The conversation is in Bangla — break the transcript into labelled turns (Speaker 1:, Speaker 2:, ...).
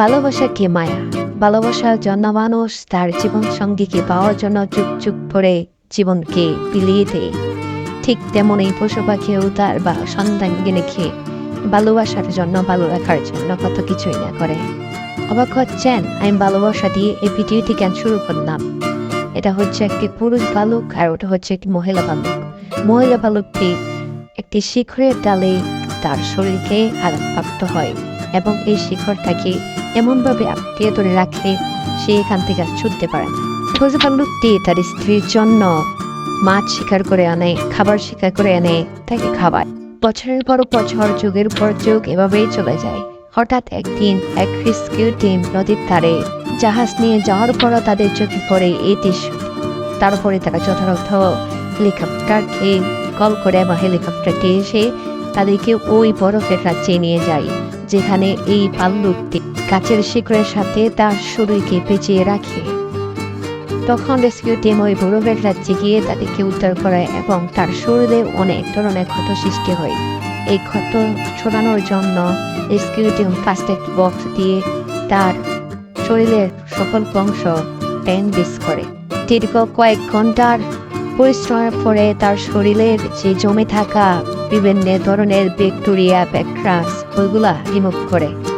Speaker 1: ভালোবাসা কে মায়া? ভালোবাসার জন্য মানুষ, তার জীবন সঙ্গীকে পাওয়ার জন্য চুপ চুপ করে জীবনকে বিলিয়ে দেয়। ঠিক তেমনই পশু পাখিও তার বা সন্তানকে রেখে ভালোবাসার জন্য ভালো রাখার জন্য কত কিছুই না করে। অবাক হচ্ছেন, আমি ভালোবাসা দিয়ে এই ভিডিওটি কেন শুরু করলাম? এটা হচ্ছে একটি পুরুষ ভালুক আর ওটা হচ্ছে একটি মহিলা ভালুক মহিলা ভালুকটি একটি শিখরের ডালে তার শরীরকে আঘাতপ্রাপ্ত হয়। এবং এই শিখরটাকে এমনভাবে আটকে ধরে রাখে সে এখান থেকে আর ছুটতে পারে না। তার স্ত্রীর জন্য মাছ শিকার করে আনে, খাবার শিকার করে আনে তাকে খাওয়ায়। বছরের পর বছর, যুগের পর যুগ এভাবেই চলে যায়। হঠাৎ একদিন এক রেস্কিউ টিম নদীর ধারে জাহাজ নিয়ে যাওয়ার পরও তাদের চোখে পড়ে এই দৃশ্য। তারপরে তারা যথাযথ হেলিকপ্টারকে কল করে বা হেলিকপ্টারটি এসে তাদেরকে ওই বরফের রাজ্যে নিয়ে যায়। যেখানে এই পাল্লুকটি গাছের শিকড়ের সাথে তার শরীরকে পেঁচিয়ে রাখে। তখন রেস্কিউ টিম ওই বরফের রাজ্যে গিয়ে তাদেরকে উদ্ধার করে এবং তার শরীরে অনেক ধরনের ক্ষত সৃষ্টি হয়। এই ক্ষত ছড়ানোর জন্য রেস্কিউ টিম এড বক্স দিয়ে তার শরীরের সকল অংশ ব্যান্ডেজ করে। দীর্ঘ কয়েক ঘণ্টার পরিশ্রমের পরে তার শরীরের যে জমে থাকা বিভিন্ন ধরনের ব্যাকটেরিয়া ব্যাকট্রাস ওইগুলা রিমুভ করে।